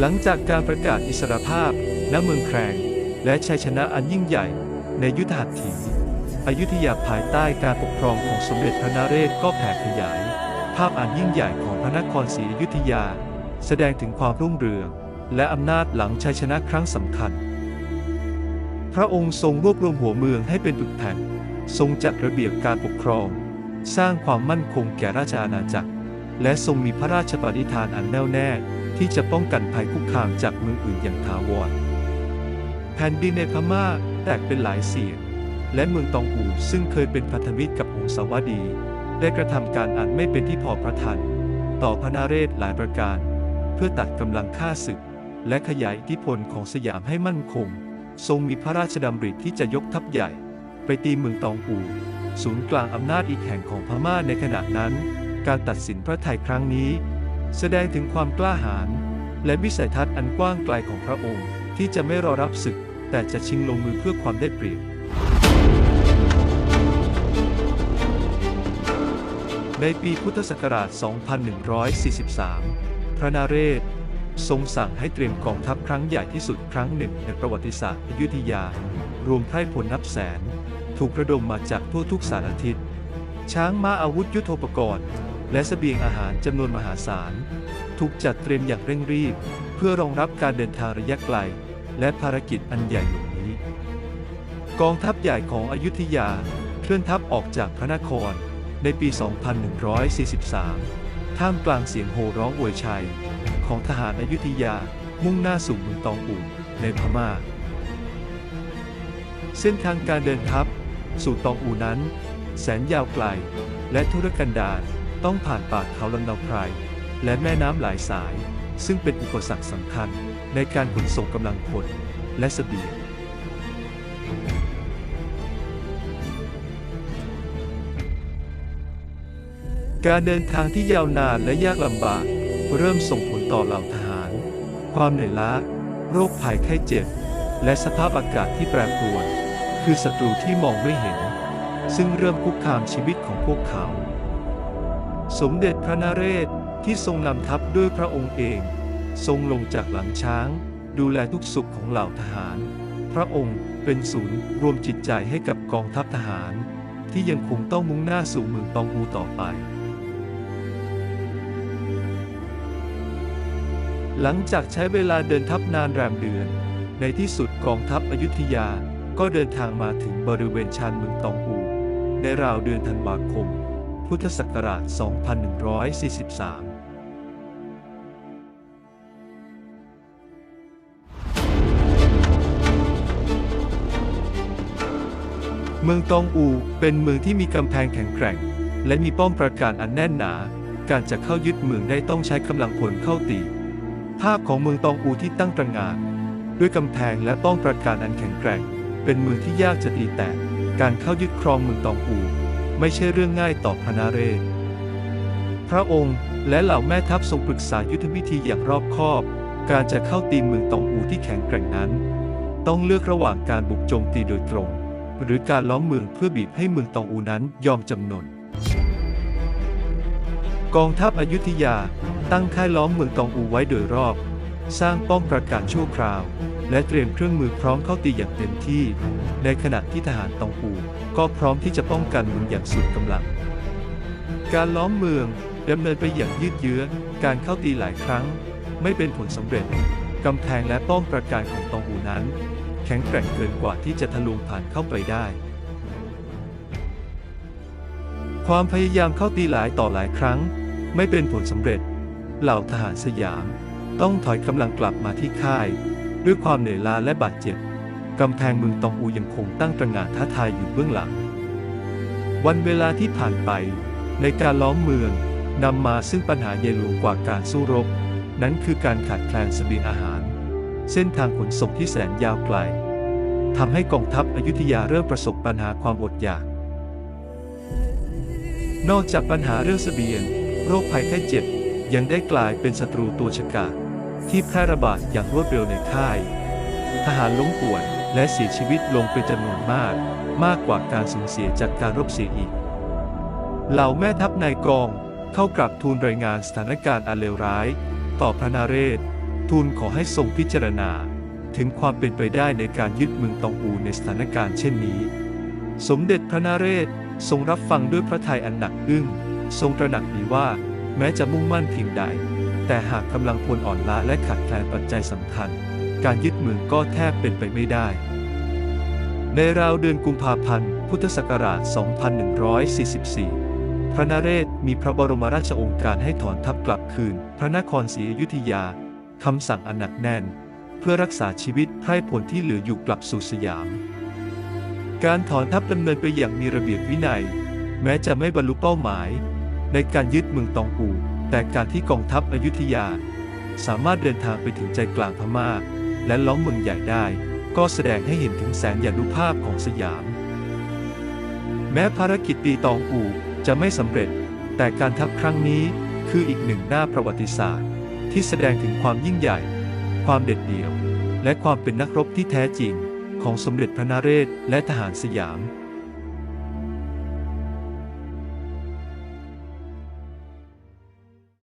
หลังจากการประกาศอิสรภาพ ณ เมืองแครง และชัยชนะอันยิ่งใหญ่ ในยุทธหัตถีอยุธยาภายใต้การปกครองของสมเด็จพระนเรศก็แผ่ขยาย ภาพอันยิ่งใหญ่ของพระนครศรีอยุธยา แสดงถึงความรุ่งเรือง และอำนาจหลังชัยชนะครั้งสำคัญ พระองค์ทรงรวบรวมหัวเมืองให้เป็นปึกแผ่น ทรงจัดระเบียบการปกครอง สร้างความมั่นคงแก่ราชอาณาจักร และทรงมีพระราชปณิธานอันแน่วแน่ ที่จะป้องกันภัยคุกคามจากเมืองอื่นอย่างถาวร แผ่นดินในพม่าแตกเป็นหลายเสียงและเมืองตองอูซึ่งเคยเป็นพันธมิตรกับองค์สาวดี ได้กระทำการอันไม่เป็นที่พอพระทันต่อพระนาเรศหลายประการ เพื่อตัดกำลังฆ่าศึก และขยายอิทธิพลของสยามให้มั่นคง ทรงมีพระราชดำริที่จะยกทัพใหญ่ ไปตีเมืองตองอูศูนย์กลางอำนาจอีกแห่งของพม่าในขณะนั้น การตัดสินพระไทยครั้งนี้ แสดงถึงความกล้าหาญและวิสัยทัศน์อันกว้างไกลของพระองค์ที่จะไม่รอรับศึก แต่จะชิงลงมือเพื่อความได้เปรียบในปีพุทธศักราช 2143 พระนาเรศ ทรงสั่งให้เตรียมกองทัพครั้งใหญ่ที่สุดครั้งหนึ่งในประวัติศาสตร์อยุธยา รวมไพร่พลนับแสน ถูกระดมมาจากทั่วทุกสารทิศ ช้างม้าอาวุธยุทโธปกรณ์ และเสบียงอาหารจำนวนมหาศาล ถูกจัดเตรียมอย่างเร่งรีบ เพื่อรองรับการเดินทางระยะไกล และภารกิจอันใหญ่หลวงนี้ กองทัพใหญ่ของอยุธยาเคลื่อนทัพออกจากพระนครในปี 2143 ท่ามกลางเสียงโห่ร้องอวยชัย ของทหารอยุธยามุ่งหน้าสู่เมืองตองอูในพม่า เส้นทางการเดินทัพ สู่ตองอู่นั้น แสนยาวไกล และทุรกันดาร ต้องผ่านป่าเขาลำเนาไพรและแม่น้ำหลายสาย ซึ่งเป็นอุปสรรคสำคัญในการขนส่งกำลังพลและเสบียงการเดินทางที่ยาวนานและยากลำบาก เริ่มส่งผลต่อเหล่าทหาร ความเหนื่อยล้า โรคภัยไข้เจ็บ และสภาพอากาศที่แปรปรวน คือศัตรูที่มองไม่เห็น ซึ่งเริ่มคุกคามชีวิตของพวกเขา สมเด็จพระนเรศที่ทรงนำทัพด้วยพระองค์เอง ทรงลงจากหลังช้าง ดูแลทุกสุขของเหล่าทหาร พระองค์เป็นศูนย์รวมจิตใจให้กับกองทัพทหาร ที่ยังคงต้องมุ่งหน้าสู่เมืองตองอูต่อไป หลังจากใช้เวลาเดินทัพนานแรมเดือน ในที่สุดกองทัพอยุธยาก็เดินทางมาถึงบริเวณชานเมืองตองอู ในราวเดือนธันวาคม พุทธศักราช 2143เมืองตองอูเป็นเมืองที่มีกำแพงแข็งแกร่ง และมีป้อมปราการอันแน่นหนา การจะเข้ายึดเมืองได้ต้องใช้กำลังพลเข้าตี ภาพของเมืองตองอูที่ตั้งตระหง่านด้วยกำแพงและป้อมปราการอันแข็งแกร่ง เป็นเมืองที่ยากจะตีแตก การเข้ายึดครองเมืองตองอู ไม่ใช่เรื่องง่ายต่อพระนาเรศ พระองค์และเหล่าแม่ทัพทรงปรึกษายุทธวิธีอย่างรอบคอบ การจะเข้าตีเมืองตองอูที่แข็งแกร่งนั้น ต้องเลือกระหว่างการบุกโจมตีโดยตรง หรือการล้อมเมืองเพื่อบีบให้เมืองตองอูนั้นยอมจำนน กองทัพอยุธยาตั้งค่ายล้อมเมืองตองอูไว้โดยรอบ สร้างป้อมปราการชั่วคราว และเตรียมเครื่องมือพร้อมเข้าตีอย่างเต็มที่ ในขณะที่ทหารตองอูก็พร้อมที่จะป้องกันเมืองอย่างสุดกำลัง การล้อมเมืองดำเนินไปอย่างยืดเยื้อ การเข้าตีหลายครั้ง ไม่เป็นผลสำเร็จกำแพงและป้อมปราการของตองอูนั้น แข็งแกร่งเกินกว่าที่จะทะลวงผ่านเข้าไปได้ ความพยายามเข้าตีหลายต่อหลายครั้ง ไม่เป็นผลสำเร็จ เหล่าทหารสยาม ต้องถอยกำลังกลับมาที่ค่าย ด้วยความเหนื่อยล้าและบาดเจ็บ กำแพงเมืองตองอูยังคงตั้งตระหง่านท้าทายอยู่เบื้องหลัง วันเวลาที่ผ่านไป ในการล้อมเมืองนำมาซึ่งปัญหาใหญ่หลวงกว่าการสู้รบ นั้นคือการขาดแคลนเสบียงอาหาร เส้นทางขนส่งที่แสนยาวไกลทำให้กองทัพอยุธยาเริ่มประสบปัญหาความอดอยาก นอกจากปัญหาเรื่องเสบียง โรคภัยไข้เจ็บยังได้กลายเป็นศัตรูตัวฉกาจ ที่แพร่ระบาดอย่างรวดเร็วในค่าย ทหารล้มป่วยและเสียชีวิตลงเป็นจำนวนมาก มากกว่าการสูญเสียจากการรบเสียอีก เหล่าแม่ทัพนายกองเข้ากราบทูลรายงานสถานการณ์อันเลวร้าย ต่อพระนาเรศ ทูลขอให้ทรงพิจารณา ถึงความเป็นไปได้ในการยึดเมืองตองอูในสถานการณ์เช่นนี้ สมเด็จพระนเรศทรงรับฟังด้วยพระทัยอันหนักอึ้ง ทรงตระหนักดีว่า แม้จะมุ่งมั่นเพียงใด แต่หากกำลังพลอ่อนล้าและขาดแคลนปัจจัยสำคัญ การยึดเมืองก็แทบเป็นไปไม่ได้ ในราวเดือนกุมภาพันธ์ พุทธศักราช 2144 พระนเรศมีพระบรมราชโองการให้ถอนทัพกลับคืน พระนครศรีอยุธยาคำสั่งอันหนักแน่น เพื่อรักษาชีวิตไพร่ผลที่เหลืออยู่กลับสู่สยาม การถอนทัพดำเนินไปอย่างมีระเบียบวินัย แม้จะไม่บรรลุเป้าหมาย ในการยึดเมืองตองอู แต่การที่กองทัพอยุธยา สามารถเดินทางไปถึงใจกลางพม่า และล้อมเมืองใหญ่ได้ ก็แสดงให้เห็นถึงแสนยานุภาพของสยาม แม้ภารกิจตีตองอูจะไม่สำเร็จ แต่การทัพครั้งนี้คืออีกหนึ่งหน้าประวัติศาสตร์ ที่แสดงถึงความยิ่งใหญ่ ความเด็ดเดี่ยว และความเป็นนักรบที่แท้จริง ของสมเด็จพระนเรศและทหารสยาม